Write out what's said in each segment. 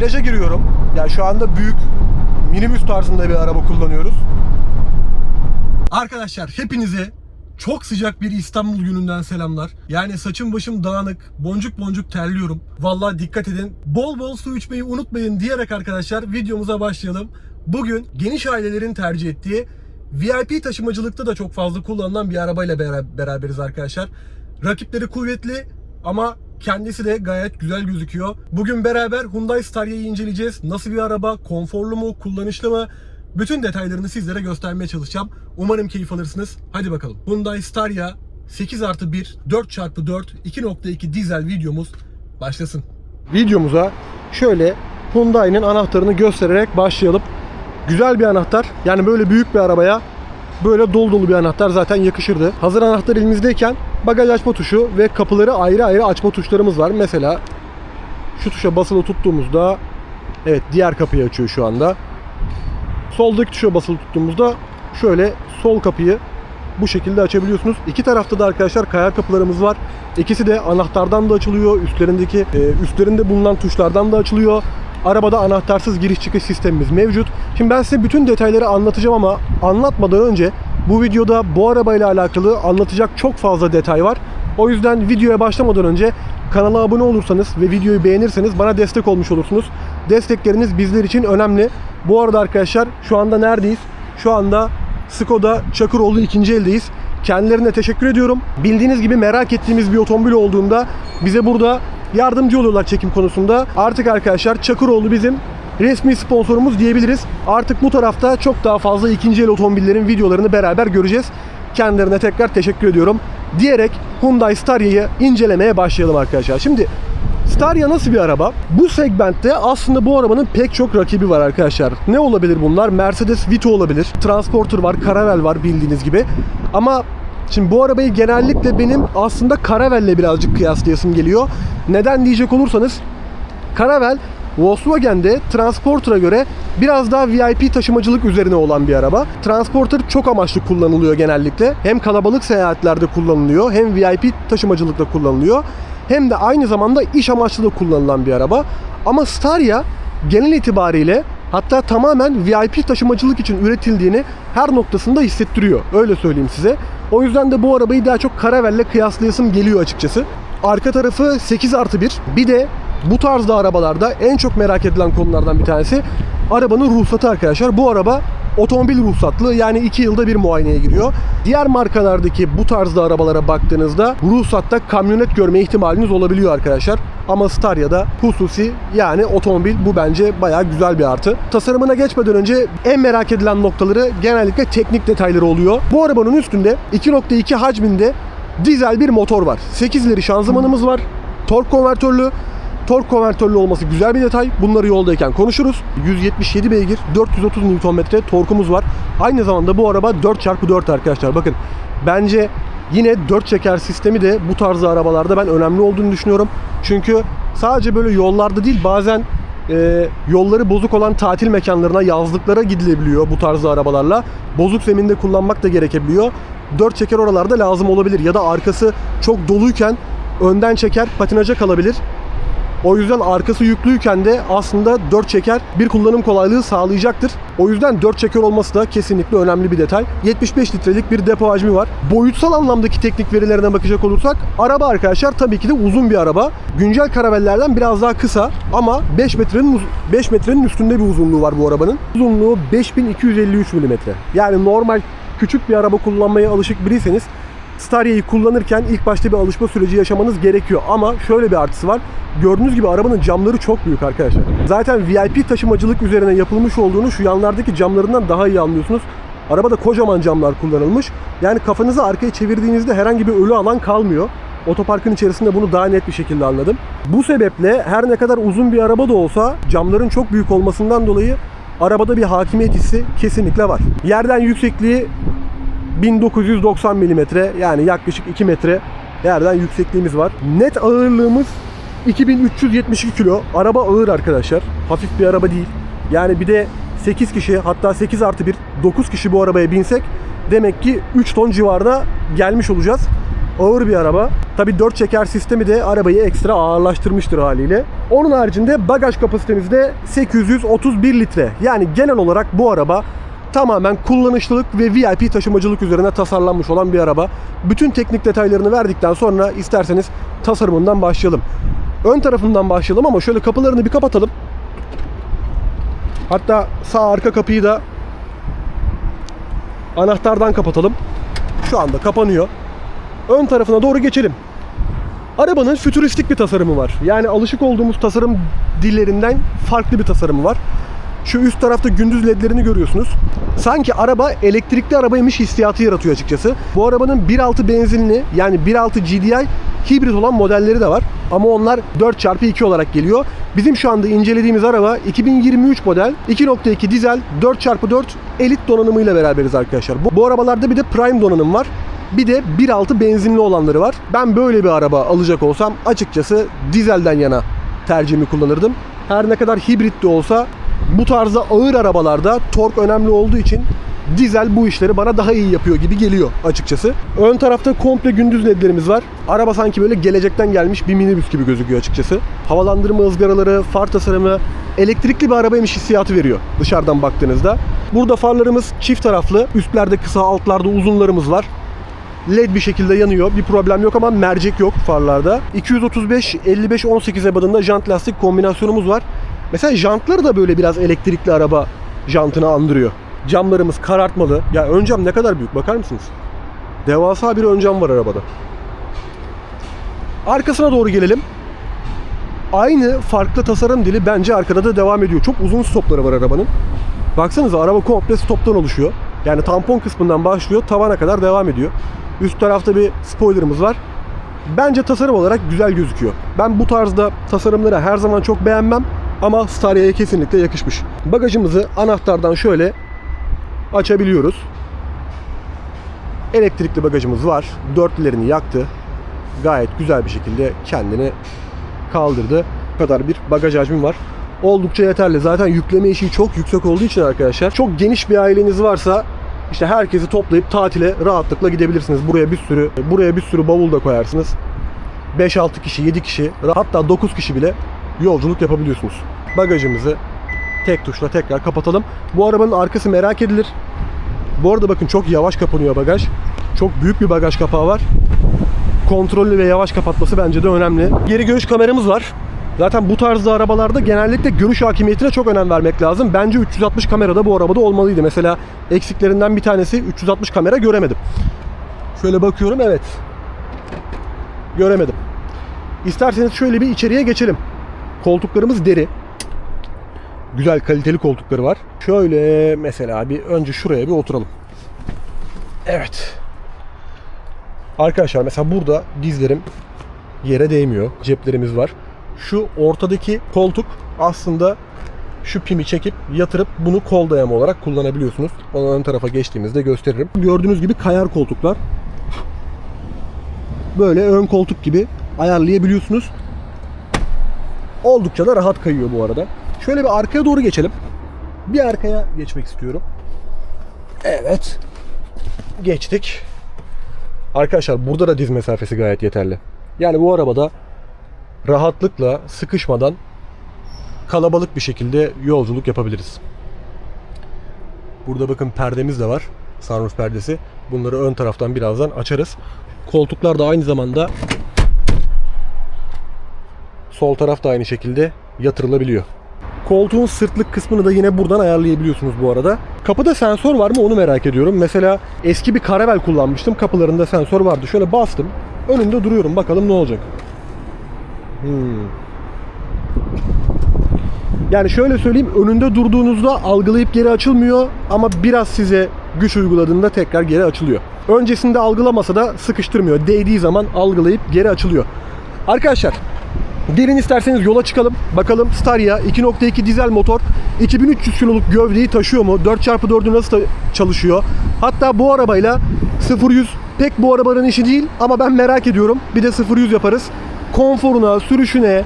viraja giriyorum. Yani şu anda büyük minibüs tarzında bir araba kullanıyoruz. Arkadaşlar hepinize çok sıcak bir İstanbul gününden selamlar. Yani saçım başım dağınık, boncuk boncuk terliyorum. Vallahi dikkat edin. Bol bol su içmeyi unutmayın diyerek arkadaşlar videomuza başlayalım. Bugün geniş ailelerin tercih ettiği VIP taşımacılıkta da çok fazla kullanılan bir arabayla bera- beraberiz arkadaşlar. Rakipleri kuvvetli ama kendisi de gayet güzel gözüküyor. Bugün beraber Hyundai Staria'yı inceleyeceğiz. Nasıl bir araba, konforlu mu, kullanışlı mı? Bütün detaylarını sizlere göstermeye çalışacağım. Umarım keyif alırsınız. Hadi bakalım. Hyundai Staria 8 artı 1 4x4 2.2 dizel videomuz başlasın. Videomuza şöyle Hyundai'nin anahtarını göstererek başlayalım. Güzel bir anahtar. Yani böyle büyük bir arabaya böyle dolu dolu bir anahtar zaten yakışırdı. Hazır anahtar elimizdeyken bagaj açma tuşu ve kapıları ayrı ayrı açma tuşlarımız var. Mesela şu tuşa basılı tuttuğumuzda evet diğer kapıyı açıyor şu anda. Soldaki tuşa basılı tuttuğumuzda şöyle sol kapıyı bu şekilde açabiliyorsunuz. İki tarafta da arkadaşlar kayar kapılarımız var. İkisi de anahtardan da açılıyor. Üstlerindeki e, üstlerinde bulunan tuşlardan da açılıyor. Arabada anahtarsız giriş çıkış sistemimiz mevcut. Şimdi ben size bütün detayları anlatacağım ama anlatmadan önce bu videoda bu arabayla alakalı anlatacak çok fazla detay var. O yüzden videoya başlamadan önce kanala abone olursanız ve videoyu beğenirseniz bana destek olmuş olursunuz. Destekleriniz bizler için önemli. Bu arada arkadaşlar şu anda neredeyiz? Şu anda Skoda Çakıroğlu ikinci eldeyiz. Kendilerine teşekkür ediyorum. Bildiğiniz gibi merak ettiğimiz bir otomobil olduğunda bize burada yardımcı oluyorlar çekim konusunda. Artık arkadaşlar Çakıroğlu bizim resmi sponsorumuz diyebiliriz. Artık bu tarafta çok daha fazla ikinci el otomobillerin videolarını beraber göreceğiz. Kendilerine tekrar teşekkür ediyorum. Diyerek Hyundai Staria'yı incelemeye başlayalım arkadaşlar. Şimdi Staria nasıl bir araba? Bu segmentte aslında bu arabanın pek çok rakibi var arkadaşlar. Ne olabilir bunlar? Mercedes Vito olabilir. Transporter var, Caravelle var bildiğiniz gibi. Ama şimdi bu arabayı genellikle benim aslında Caravelle'le birazcık kıyaslayasım geliyor. Neden diyecek olursanız Caravelle Volkswagen'de Transporter'a göre biraz daha VIP taşımacılık üzerine olan bir araba. Transporter çok amaçlı kullanılıyor genellikle. Hem kalabalık seyahatlerde kullanılıyor, hem VIP taşımacılıkta kullanılıyor. Hem de aynı zamanda iş amaçlı da kullanılan bir araba. Ama Staria genel itibariyle hatta tamamen VIP taşımacılık için üretildiğini her noktasında hissettiriyor. Öyle söyleyeyim size. O yüzden de bu arabayı daha çok Caravelle'le kıyaslayasım geliyor açıkçası. Arka tarafı 8 artı 1. Bir de bu tarzda arabalarda en çok merak edilen konulardan bir tanesi arabanın ruhsatı arkadaşlar. Bu araba otomobil ruhsatlı yani 2 yılda bir muayeneye giriyor. Diğer markalardaki bu tarzda arabalara baktığınızda ruhsatta kamyonet görme ihtimaliniz olabiliyor arkadaşlar. Ama Staria'da hususi yani otomobil bu bence bayağı güzel bir artı. Tasarımına geçmeden önce en merak edilen noktaları genellikle teknik detayları oluyor. Bu arabanın üstünde 2.2 hacminde dizel bir motor var. 8 ileri şanzımanımız var. Tork konvertörlü. Tork konvertörlü olması güzel bir detay. Bunları yoldayken konuşuruz. 177 beygir, 430 Nm torkumuz var. Aynı zamanda bu araba 4x4 arkadaşlar. Bakın bence yine 4 çeker sistemi de bu tarz arabalarda ben önemli olduğunu düşünüyorum. Çünkü sadece böyle yollarda değil bazen e, yolları bozuk olan tatil mekanlarına, yazlıklara gidilebiliyor bu tarzda arabalarla. Bozuk zeminde kullanmak da gerekebiliyor. 4 çeker oralarda lazım olabilir ya da arkası çok doluyken önden çeker patinaja kalabilir. O yüzden arkası yüklüyken de aslında 4 çeker bir kullanım kolaylığı sağlayacaktır. O yüzden 4 çeker olması da kesinlikle önemli bir detay. 75 litrelik bir depo hacmi var. Boyutsal anlamdaki teknik verilerine bakacak olursak araba arkadaşlar tabii ki de uzun bir araba. Güncel karavellerden biraz daha kısa ama 5 metrenin uz- 5 metrenin üstünde bir uzunluğu var bu arabanın. Uzunluğu 5253 mm. Yani normal küçük bir araba kullanmaya alışık biriyseniz Staria'yı kullanırken ilk başta bir alışma süreci yaşamanız gerekiyor. Ama şöyle bir artısı var. Gördüğünüz gibi arabanın camları çok büyük arkadaşlar. Zaten VIP taşımacılık üzerine yapılmış olduğunu şu yanlardaki camlarından daha iyi anlıyorsunuz. Arabada kocaman camlar kullanılmış. Yani kafanızı arkaya çevirdiğinizde herhangi bir ölü alan kalmıyor. Otoparkın içerisinde bunu daha net bir şekilde anladım. Bu sebeple her ne kadar uzun bir araba da olsa camların çok büyük olmasından dolayı arabada bir hakimiyet hissi kesinlikle var. Yerden yüksekliği 1990 mm yani yaklaşık 2 metre yerden yüksekliğimiz var. Net ağırlığımız 2372 kilo. Araba ağır arkadaşlar. Hafif bir araba değil. Yani bir de 8 kişi hatta 8 artı 1 9 kişi bu arabaya binsek demek ki 3 ton civarına gelmiş olacağız. ağır bir araba. Tabii 4 çeker sistemi de arabayı ekstra ağırlaştırmıştır haliyle. Onun haricinde bagaj kapasitemiz de 831 litre. Yani genel olarak bu araba tamamen kullanışlılık ve VIP taşımacılık üzerine tasarlanmış olan bir araba. Bütün teknik detaylarını verdikten sonra isterseniz tasarımından başlayalım. Ön tarafından başlayalım ama şöyle kapılarını bir kapatalım. Hatta sağ arka kapıyı da anahtardan kapatalım. Şu anda kapanıyor. Ön tarafına doğru geçelim. Arabanın fütüristik bir tasarımı var. Yani alışık olduğumuz tasarım dillerinden farklı bir tasarımı var. Şu üst tarafta gündüz ledlerini görüyorsunuz. Sanki araba elektrikli arabaymış hissiyatı yaratıyor açıkçası. Bu arabanın 1.6 benzinli yani 1.6 GDI hibrit olan modelleri de var. Ama onlar 4x2 olarak geliyor. Bizim şu anda incelediğimiz araba 2023 model 2.2 dizel 4x4 elit donanımıyla beraberiz arkadaşlar. Bu, bu arabalarda bir de Prime donanım var. Bir de 1.6 benzinli olanları var. Ben böyle bir araba alacak olsam açıkçası dizelden yana tercihimi kullanırdım. Her ne kadar hibrit de olsa bu tarzda ağır arabalarda tork önemli olduğu için dizel bu işleri bana daha iyi yapıyor gibi geliyor açıkçası. Ön tarafta komple gündüz ledlerimiz var. Araba sanki böyle gelecekten gelmiş bir minibüs gibi gözüküyor açıkçası. Havalandırma ızgaraları, far tasarımı elektrikli bir arabaymış hissiyatı veriyor dışarıdan baktığınızda. Burada farlarımız çift taraflı. Üstlerde kısa, altlarda uzunlarımız var. LED bir şekilde yanıyor. Bir problem yok ama mercek yok farlarda. 235 55 18 ebadında jant lastik kombinasyonumuz var. Mesela jantları da böyle biraz elektrikli araba jantını andırıyor. Camlarımız karartmalı. Ya ön cam ne kadar büyük bakar mısınız? Devasa bir ön cam var arabada. Arkasına doğru gelelim. Aynı farklı tasarım dili bence arkada da devam ediyor. Çok uzun stopları var arabanın. Baksanıza araba komple stoptan oluşuyor. Yani tampon kısmından başlıyor tavana kadar devam ediyor. Üst tarafta bir spoilerımız var. Bence tasarım olarak güzel gözüküyor. Ben bu tarzda tasarımları her zaman çok beğenmem ama Staria'ya kesinlikle yakışmış. Bagajımızı anahtardan şöyle açabiliyoruz. Elektrikli bagajımız var. Dörtlerini yaktı. Gayet güzel bir şekilde kendini kaldırdı. Bu kadar bir bagaj hacmi var. Oldukça yeterli. Zaten yükleme işi çok yüksek olduğu için arkadaşlar çok geniş bir aileniz varsa işte herkesi toplayıp tatile rahatlıkla gidebilirsiniz. Buraya bir sürü buraya bir sürü bavul da koyarsınız. 5-6 kişi, 7 kişi, hatta 9 kişi bile yolculuk yapabiliyorsunuz. Bagajımızı tek tuşla tekrar kapatalım. Bu arabanın arkası merak edilir. Bu arada bakın çok yavaş kapanıyor bagaj. Çok büyük bir bagaj kapağı var. Kontrollü ve yavaş kapatması bence de önemli. Geri görüş kameramız var. Zaten bu tarzda arabalarda genellikle görüş hakimiyetine çok önem vermek lazım. Bence 360 kamera da bu arabada olmalıydı. Mesela eksiklerinden bir tanesi 360 kamera göremedim. Şöyle bakıyorum evet. Göremedim. İsterseniz şöyle bir içeriye geçelim. Koltuklarımız deri. Güzel kaliteli koltukları var. Şöyle mesela bir önce şuraya bir oturalım. Evet. Arkadaşlar mesela burada dizlerim yere değmiyor. Ceplerimiz var. Şu ortadaki koltuk aslında şu pimi çekip yatırıp bunu kol dayama olarak kullanabiliyorsunuz. Onu ön tarafa geçtiğimizde gösteririm. Gördüğünüz gibi kayar koltuklar. Böyle ön koltuk gibi ayarlayabiliyorsunuz. Oldukça da rahat kayıyor bu arada. Şöyle bir arkaya doğru geçelim. Bir arkaya geçmek istiyorum. Evet. Geçtik. Arkadaşlar burada da diz mesafesi gayet yeterli. Yani bu arabada rahatlıkla sıkışmadan kalabalık bir şekilde yolculuk yapabiliriz. Burada bakın perdemiz de var. Sunroof perdesi. Bunları ön taraftan birazdan açarız. Koltuklar da aynı zamanda sol taraf da aynı şekilde yatırılabiliyor. Koltuğun sırtlık kısmını da yine buradan ayarlayabiliyorsunuz bu arada. Kapıda sensör var mı onu merak ediyorum. Mesela eski bir karavel kullanmıştım. Kapılarında sensör vardı. Şöyle bastım. Önünde duruyorum. Bakalım ne olacak. Hmm. Yani şöyle söyleyeyim. Önünde durduğunuzda algılayıp geri açılmıyor. Ama biraz size güç uyguladığında tekrar geri açılıyor. Öncesinde algılamasa da sıkıştırmıyor. Değdiği zaman algılayıp geri açılıyor. Arkadaşlar Gelin isterseniz yola çıkalım. Bakalım Staria 2.2 dizel motor 2300 kiloluk gövdeyi taşıyor mu? 4x4'ü nasıl çalışıyor? Hatta bu arabayla 0-100 pek bu arabanın işi değil ama ben merak ediyorum. Bir de 0-100 yaparız. Konforuna, sürüşüne,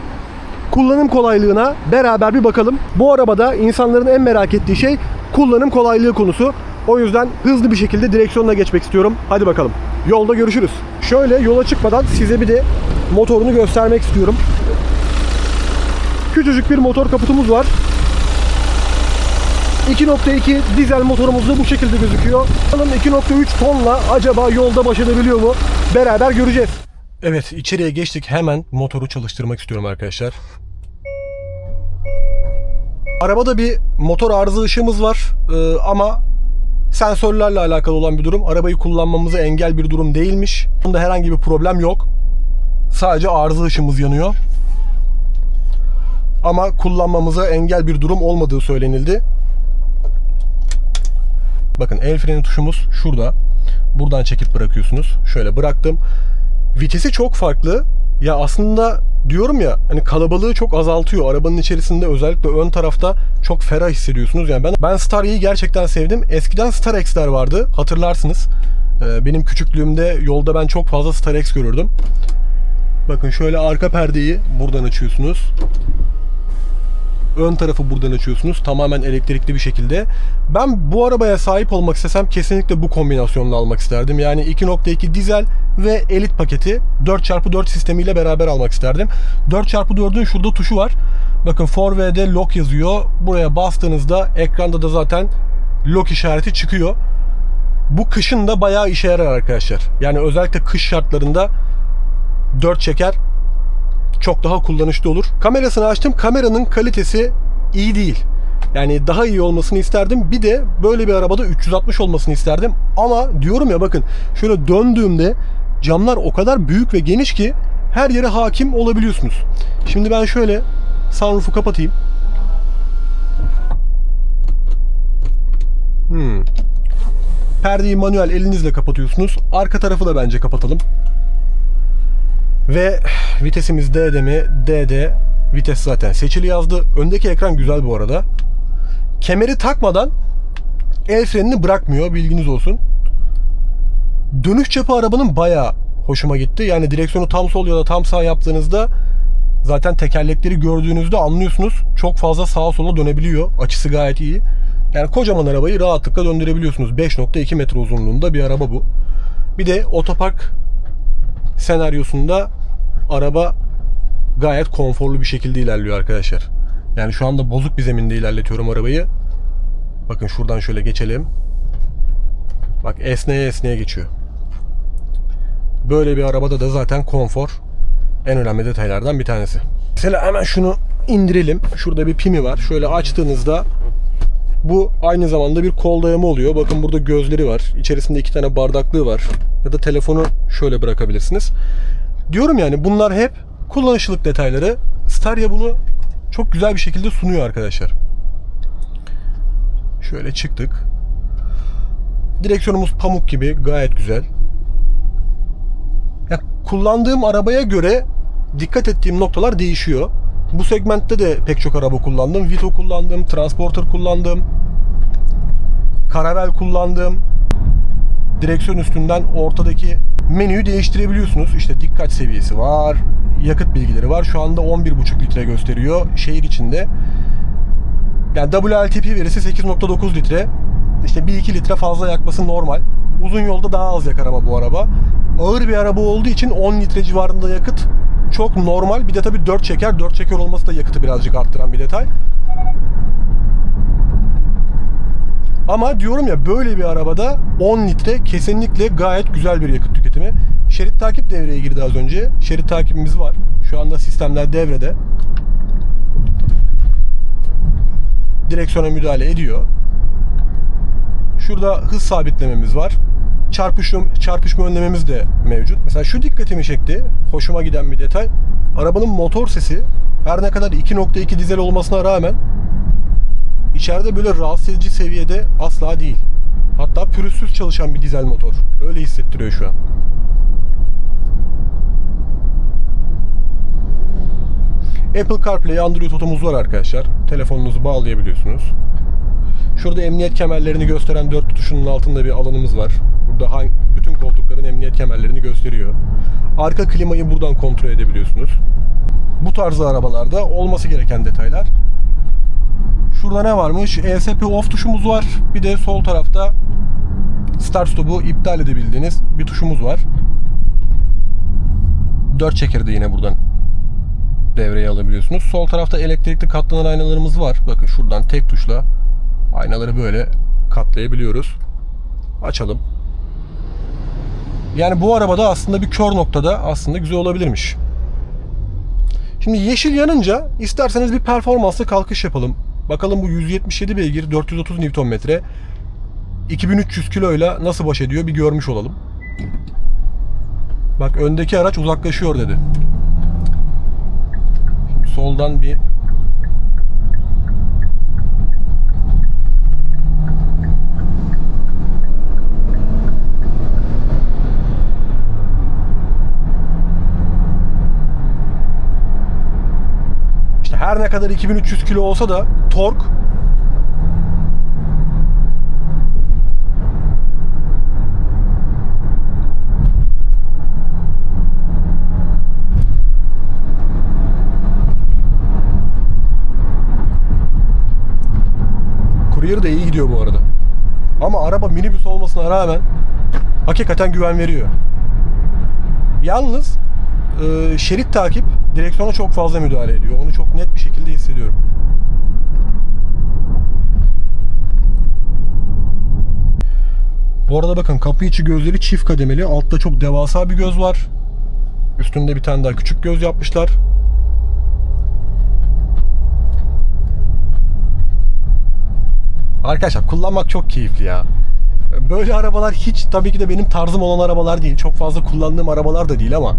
kullanım kolaylığına beraber bir bakalım. Bu arabada insanların en merak ettiği şey kullanım kolaylığı konusu. O yüzden hızlı bir şekilde direksiyonuna geçmek istiyorum. Hadi bakalım. Yolda görüşürüz. Şöyle yola çıkmadan size bir de motorunu göstermek istiyorum. Küçücük bir motor kaputumuz var. 2.2 dizel motorumuz da bu şekilde gözüküyor. Bakalım 2.3 tonla acaba yolda baş edebiliyor mu? Beraber göreceğiz. Evet içeriye geçtik. Hemen motoru çalıştırmak istiyorum arkadaşlar. Arabada bir motor arıza ışığımız var Ee, ama sensörlerle alakalı olan bir durum. Arabayı kullanmamıza engel bir durum değilmiş. Bunda herhangi bir problem yok. Sadece arıza ışığımız yanıyor. Ama kullanmamıza engel bir durum olmadığı söylenildi. Bakın el freni tuşumuz şurada. Buradan çekip bırakıyorsunuz. Şöyle bıraktım. Vitesi çok farklı. Ya aslında diyorum ya hani kalabalığı çok azaltıyor. Arabanın içerisinde özellikle ön tarafta çok ferah hissediyorsunuz. Yani ben ben Star E'yi gerçekten sevdim. Eskiden Star X'ler vardı. Hatırlarsınız. Ee, Benim küçüklüğümde yolda ben çok fazla Star X görürdüm. Bakın şöyle arka perdeyi buradan açıyorsunuz. Ön tarafı buradan açıyorsunuz. Tamamen elektrikli bir şekilde. Ben bu arabaya sahip olmak istesem kesinlikle bu kombinasyonla almak isterdim. Yani 2.2 dizel ve elit paketi 4x4 sistemiyle beraber almak isterdim. 4x4'ün şurada tuşu var. Bakın 4V'de lock yazıyor. Buraya bastığınızda ekranda da zaten lock işareti çıkıyor. Bu kışın da bayağı işe yarar arkadaşlar. Yani özellikle kış şartlarında 4 çeker çok daha kullanışlı olur. Kamerasını açtım. Kameranın kalitesi iyi değil. Yani daha iyi olmasını isterdim. Bir de böyle bir arabada 360 olmasını isterdim. Ama diyorum ya bakın şöyle döndüğümde camlar o kadar büyük ve geniş ki her yere hakim olabiliyorsunuz. Şimdi ben şöyle sunroof'u kapatayım. Hmm. Perdeyi manuel elinizle kapatıyorsunuz. Arka tarafı da bence kapatalım. Ve vitesimiz D'de mi? D'de. Vites zaten seçili yazdı. Öndeki ekran güzel bu arada. Kemeri takmadan el frenini bırakmıyor bilginiz olsun. Dönüş çapı arabanın bayağı hoşuma gitti. Yani direksiyonu tam sol ya da tam sağ yaptığınızda zaten tekerlekleri gördüğünüzde anlıyorsunuz. Çok fazla sağa sola dönebiliyor. Açısı gayet iyi. Yani kocaman arabayı rahatlıkla döndürebiliyorsunuz. 5.2 metre uzunluğunda bir araba bu. Bir de otopark senaryosunda araba gayet konforlu bir şekilde ilerliyor arkadaşlar. Yani şu anda bozuk bir zeminde ilerletiyorum arabayı. Bakın şuradan şöyle geçelim. Bak esneye esneye geçiyor. Böyle bir arabada da zaten konfor en önemli detaylardan bir tanesi. Mesela hemen şunu indirelim. Şurada bir pimi var. Şöyle açtığınızda bu aynı zamanda bir kol dayama oluyor. Bakın burada gözleri var. İçerisinde iki tane bardaklığı var. Ya da telefonu şöyle bırakabilirsiniz. Diyorum yani bunlar hep kullanışlılık detayları. Starya bunu çok güzel bir şekilde sunuyor arkadaşlar. Şöyle çıktık. Direksiyonumuz pamuk gibi gayet güzel. Ya kullandığım arabaya göre dikkat ettiğim noktalar değişiyor. Bu segmentte de pek çok araba kullandım. Vito kullandım, Transporter kullandım. Karavel kullandım. Direksiyon üstünden ortadaki menüyü değiştirebiliyorsunuz. İşte dikkat seviyesi var, yakıt bilgileri var. Şu anda 11,5 litre gösteriyor şehir içinde. Yani WLTP verisi 8.9 litre. İşte 1-2 litre fazla yakması normal. Uzun yolda daha az yakar ama bu araba. Ağır bir araba olduğu için 10 litre civarında yakıt çok normal. Bir de tabii 4 çeker. 4 çeker olması da yakıtı birazcık arttıran bir detay. Ama diyorum ya böyle bir arabada 10 litre kesinlikle gayet güzel bir yakıt tüketimi. Şerit takip devreye girdi az önce. Şerit takibimiz var. Şu anda sistemler devrede. Direksiyona müdahale ediyor. Şurada hız sabitlememiz var. Çarpışma, çarpışma önlememiz de mevcut. Mesela şu dikkatimi çekti. Hoşuma giden bir detay. Arabanın motor sesi her ne kadar 2.2 dizel olmasına rağmen içeride böyle rahatsız edici seviyede asla değil. Hatta pürüzsüz çalışan bir dizel motor. Öyle hissettiriyor şu an. Apple CarPlay, Android Auto'muz var arkadaşlar. Telefonunuzu bağlayabiliyorsunuz. Şurada emniyet kemerlerini gösteren dört tutuşunun altında bir alanımız var. Burada hangi, bütün koltukların emniyet kemerlerini gösteriyor. Arka klimayı buradan kontrol edebiliyorsunuz. Bu tarzda arabalarda olması gereken detaylar. Şurada ne varmış? ESP off tuşumuz var. Bir de sol tarafta start stop'u iptal edebildiğiniz bir tuşumuz var. 4 çekeri de yine buradan devreye alabiliyorsunuz. Sol tarafta elektrikli katlanan aynalarımız var. Bakın şuradan tek tuşla aynaları böyle katlayabiliyoruz. Açalım. Yani bu arabada aslında bir kör noktada aslında güzel olabilirmiş. Şimdi yeşil yanınca isterseniz bir performanslı kalkış yapalım. Bakalım bu 177 beygir 430 Nm 2300 kiloyla nasıl baş ediyor bir görmüş olalım. Bak öndeki araç uzaklaşıyor dedi. Şimdi soldan bir her ne kadar 2300 kilo olsa da tork Courier de iyi gidiyor bu arada. Ama araba minibüs olmasına rağmen hakikaten güven veriyor. Yalnız e, şerit takip direksiyona çok fazla müdahale ediyor. Onu çok net bir şekilde hissediyorum. Bu arada bakın kapı içi gözleri çift kademeli. Altta çok devasa bir göz var. Üstünde bir tane daha küçük göz yapmışlar. Arkadaşlar kullanmak çok keyifli ya. Böyle arabalar hiç tabii ki de benim tarzım olan arabalar değil. Çok fazla kullandığım arabalar da değil ama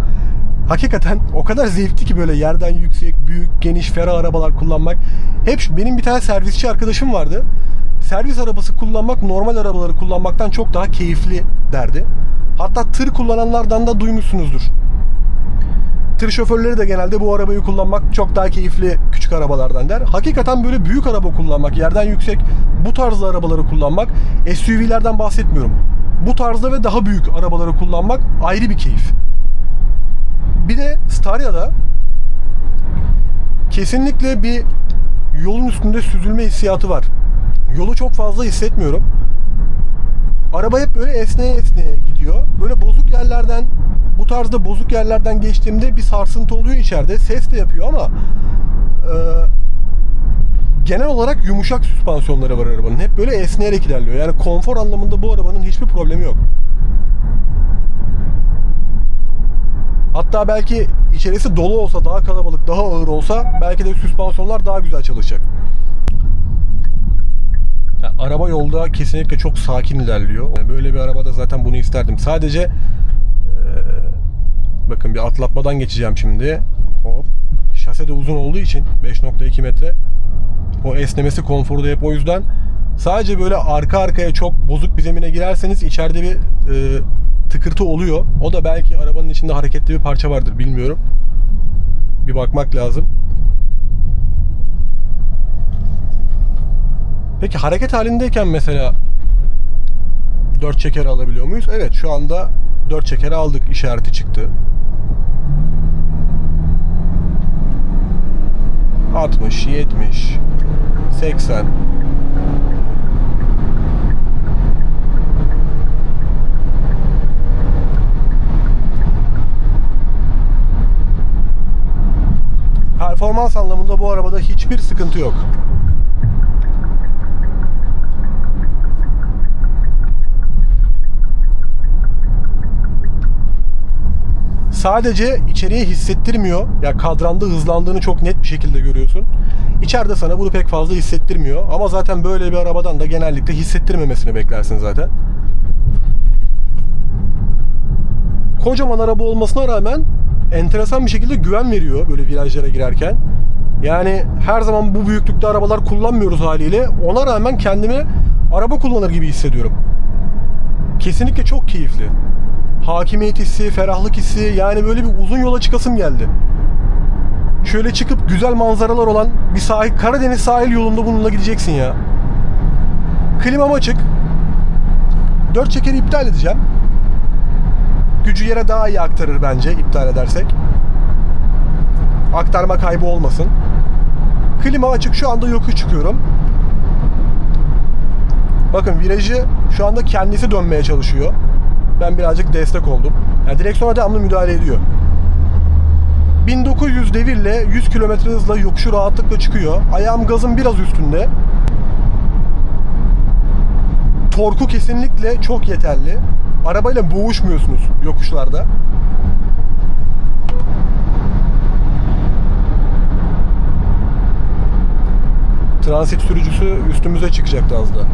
hakikaten o kadar zevkli ki böyle yerden yüksek, büyük, geniş, ferah arabalar kullanmak. Hep benim bir tane servisçi arkadaşım vardı. Servis arabası kullanmak normal arabaları kullanmaktan çok daha keyifli derdi. Hatta tır kullananlardan da duymuşsunuzdur. Tır şoförleri de genelde bu arabayı kullanmak çok daha keyifli küçük arabalardan der. Hakikaten böyle büyük araba kullanmak, yerden yüksek bu tarzda arabaları kullanmak, SUV'lerden bahsetmiyorum. Bu tarzda ve daha büyük arabaları kullanmak ayrı bir keyif. Bir de Staria'da kesinlikle bir yolun üstünde süzülme hissiyatı var. Yolu çok fazla hissetmiyorum. Araba hep böyle esneye esneye gidiyor. Böyle bozuk yerlerden, bu tarzda bozuk yerlerden geçtiğimde bir sarsıntı oluyor içeride. Ses de yapıyor ama e, genel olarak yumuşak süspansiyonları var arabanın. Hep böyle esneyerek ilerliyor. Yani konfor anlamında bu arabanın hiçbir problemi yok. Hatta belki içerisi dolu olsa, daha kalabalık, daha ağır olsa belki de süspansiyonlar daha güzel çalışacak. Ya, araba yolda kesinlikle çok sakin ilerliyor. Yani böyle bir arabada zaten bunu isterdim. Sadece eee, bakın bir atlatmadan geçeceğim şimdi. Hop. Şase de uzun olduğu için 5.2 metre. O esnemesi konforu da hep o yüzden. Sadece böyle arka arkaya çok bozuk bir zemine girerseniz içeride bir eee, tıkırtı oluyor. O da belki arabanın içinde hareketli bir parça vardır bilmiyorum. Bir bakmak lazım. Peki hareket halindeyken mesela 4 çeker alabiliyor muyuz? Evet şu anda 4 çeker aldık işareti çıktı. 60, 70, 80 Performans anlamında bu arabada hiçbir sıkıntı yok. sadece içeriye hissettirmiyor. Ya kadranda hızlandığını çok net bir şekilde görüyorsun. İçeride sana bunu pek fazla hissettirmiyor. Ama zaten böyle bir arabadan da genellikle hissettirmemesini beklersin zaten. Kocaman araba olmasına rağmen enteresan bir şekilde güven veriyor böyle virajlara girerken. Yani her zaman bu büyüklükte arabalar kullanmıyoruz haliyle. Ona rağmen kendimi araba kullanır gibi hissediyorum. Kesinlikle çok keyifli hakimiyet hissi, ferahlık hissi yani böyle bir uzun yola çıkasım geldi. Şöyle çıkıp güzel manzaralar olan bir sahil, Karadeniz sahil yolunda bununla gideceksin ya. Klimam açık. Dört çekeri iptal edeceğim. Gücü yere daha iyi aktarır bence iptal edersek. Aktarma kaybı olmasın. Klima açık şu anda yokuş çıkıyorum. Bakın virajı şu anda kendisi dönmeye çalışıyor. Ben birazcık destek oldum. Yani direksiyona devamlı müdahale ediyor. 1900 devirle 100 km hızla yokuşu rahatlıkla çıkıyor. Ayağım gazın biraz üstünde. Torku kesinlikle çok yeterli. Arabayla boğuşmuyorsunuz yokuşlarda. Transit sürücüsü üstümüze çıkacaktı az daha.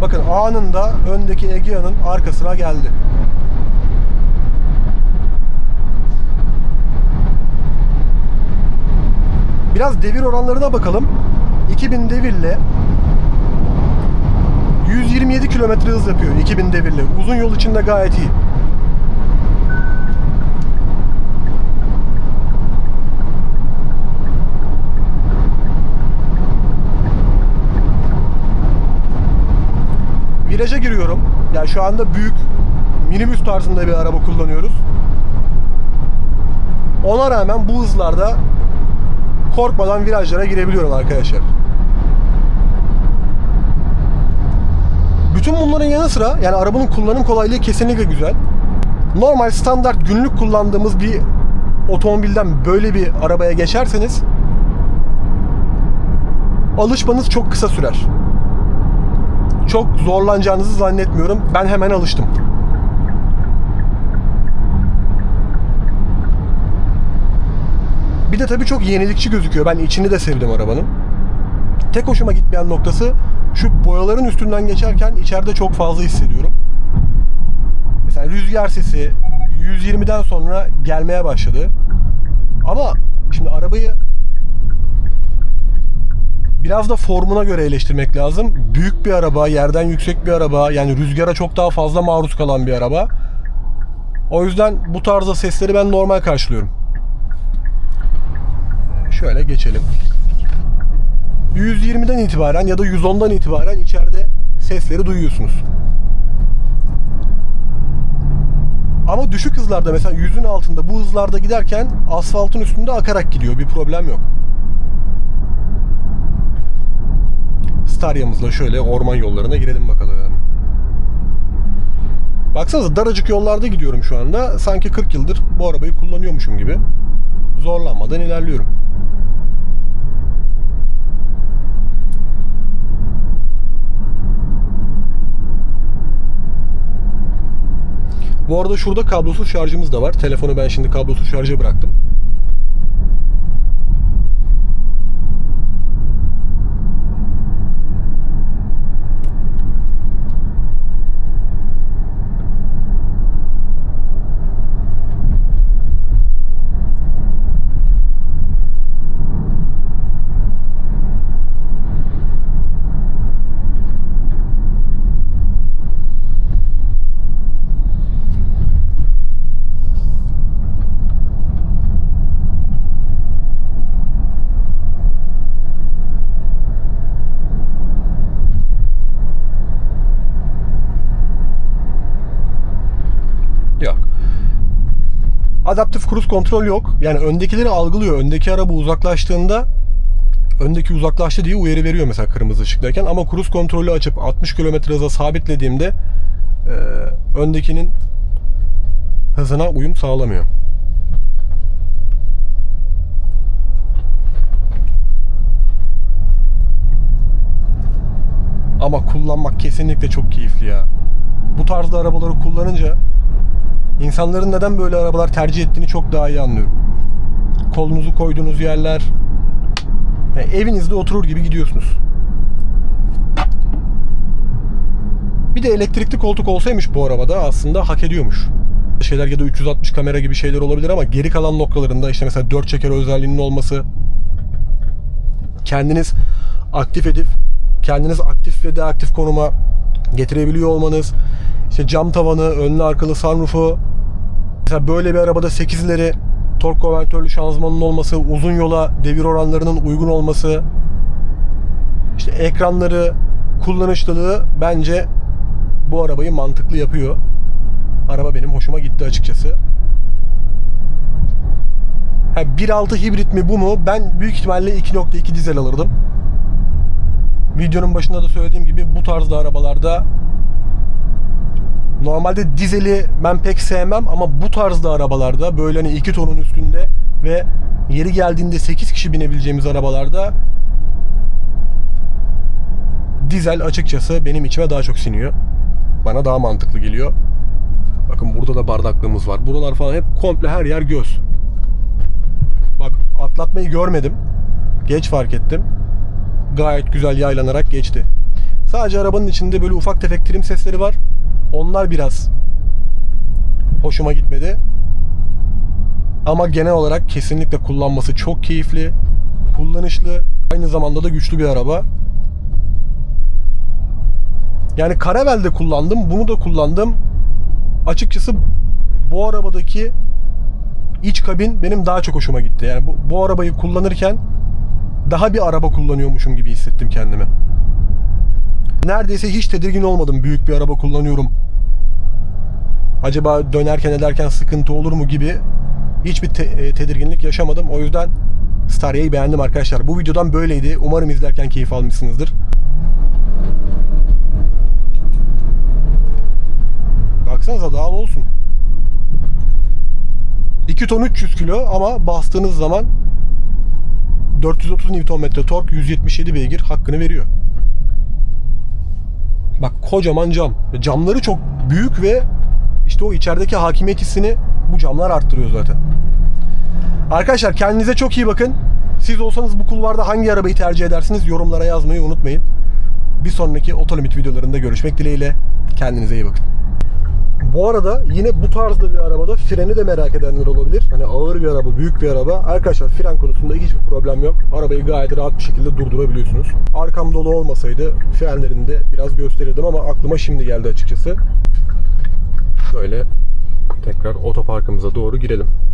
Bakın anında öndeki Egea'nın arkasına geldi. Biraz devir oranlarına bakalım. 2000 devirle 127 km hız yapıyor 2000 devirle. Uzun yol içinde gayet iyi. Viraja giriyorum. Yani şu anda büyük minibüs tarzında bir araba kullanıyoruz. Ona rağmen bu hızlarda korkmadan virajlara girebiliyorum arkadaşlar. Bütün bunların yanı sıra yani arabanın kullanım kolaylığı kesinlikle güzel. Normal standart günlük kullandığımız bir otomobilden böyle bir arabaya geçerseniz alışmanız çok kısa sürer. Çok zorlanacağınızı zannetmiyorum. Ben hemen alıştım. Bir de tabii çok yenilikçi gözüküyor. Ben içini de sevdim arabanın. Tek hoşuma gitmeyen noktası şu boyaların üstünden geçerken içeride çok fazla hissediyorum. Mesela rüzgar sesi 120'den sonra gelmeye başladı. Ama şimdi arabayı biraz da formuna göre eleştirmek lazım. Büyük bir araba, yerden yüksek bir araba, yani rüzgara çok daha fazla maruz kalan bir araba. O yüzden bu tarzda sesleri ben normal karşılıyorum. Şöyle geçelim. 120'den itibaren ya da 110'dan itibaren içeride sesleri duyuyorsunuz. Ama düşük hızlarda mesela yüzün altında bu hızlarda giderken asfaltın üstünde akarak gidiyor. Bir problem yok. Starya'mızla şöyle orman yollarına girelim bakalım. Baksanıza daracık yollarda gidiyorum şu anda. Sanki 40 yıldır bu arabayı kullanıyormuşum gibi. Zorlanmadan ilerliyorum. Bu arada şurada kablosuz şarjımız da var. Telefonu ben şimdi kablosuz şarja bıraktım. Yok. Adaptif cruise kontrol yok. Yani öndekileri algılıyor. Öndeki araba uzaklaştığında öndeki uzaklaştı diye uyarı veriyor mesela kırmızı ışıktayken ama cruise kontrolü açıp 60 km hıza sabitlediğimde e, öndekinin hızına uyum sağlamıyor. Ama kullanmak kesinlikle çok keyifli ya. Bu tarzda arabaları kullanınca İnsanların neden böyle arabalar tercih ettiğini çok daha iyi anlıyorum. Kolunuzu koyduğunuz yerler yani evinizde oturur gibi gidiyorsunuz. Bir de elektrikli koltuk olsaymış bu arabada aslında hak ediyormuş. Şeyler ya da 360 kamera gibi şeyler olabilir ama geri kalan noktalarında işte mesela 4 çeker özelliğinin olması kendiniz aktif edip kendiniz aktif ve deaktif konuma getirebiliyor olmanız işte cam tavanı, önlü arkalı sunroofu mesela böyle bir arabada 8'leri tork konvertörlü şanzımanın olması, uzun yola devir oranlarının uygun olması işte ekranları, kullanışlılığı bence bu arabayı mantıklı yapıyor. Araba benim hoşuma gitti açıkçası. Ha, 1.6 hibrit mi bu mu? Ben büyük ihtimalle 2.2 dizel alırdım. Videonun başında da söylediğim gibi bu tarzda arabalarda normalde dizeli ben pek sevmem ama bu tarzda arabalarda böyle hani 2 tonun üstünde ve yeri geldiğinde 8 kişi binebileceğimiz arabalarda dizel açıkçası benim içime daha çok siniyor. Bana daha mantıklı geliyor. Bakın burada da bardaklığımız var. Buralar falan hep komple her yer göz. Bak atlatmayı görmedim. Geç fark ettim. Gayet güzel yaylanarak geçti. Sadece arabanın içinde böyle ufak tefek trim sesleri var. Onlar biraz hoşuma gitmedi. Ama genel olarak kesinlikle kullanması çok keyifli, kullanışlı, aynı zamanda da güçlü bir araba. Yani Caravel'de kullandım, bunu da kullandım. Açıkçası bu arabadaki iç kabin benim daha çok hoşuma gitti. Yani bu, bu arabayı kullanırken daha bir araba kullanıyormuşum gibi hissettim kendimi. Neredeyse hiç tedirgin olmadım büyük bir araba kullanıyorum. Acaba dönerken ederken sıkıntı olur mu gibi hiçbir te- e, tedirginlik yaşamadım. O yüzden Staria'yı beğendim arkadaşlar. Bu videodan böyleydi. Umarım izlerken keyif almışsınızdır. Baksanıza ne olsun. 2 ton 300 kilo ama bastığınız zaman 430 Nm tork 177 beygir hakkını veriyor. Bak kocaman cam. Camları çok büyük ve işte o içerideki hakimiyet hissini bu camlar arttırıyor zaten. Arkadaşlar kendinize çok iyi bakın. Siz olsanız bu kulvarda hangi arabayı tercih edersiniz yorumlara yazmayı unutmayın. Bir sonraki Otolimit videolarında görüşmek dileğiyle. Kendinize iyi bakın. Bu arada yine bu tarzda bir arabada freni de merak edenler olabilir. Hani ağır bir araba, büyük bir araba. Arkadaşlar fren konusunda hiçbir problem yok. Arabayı gayet rahat bir şekilde durdurabiliyorsunuz. Arkam dolu olmasaydı frenlerini de biraz gösterirdim ama aklıma şimdi geldi açıkçası. Şöyle tekrar otoparkımıza doğru girelim.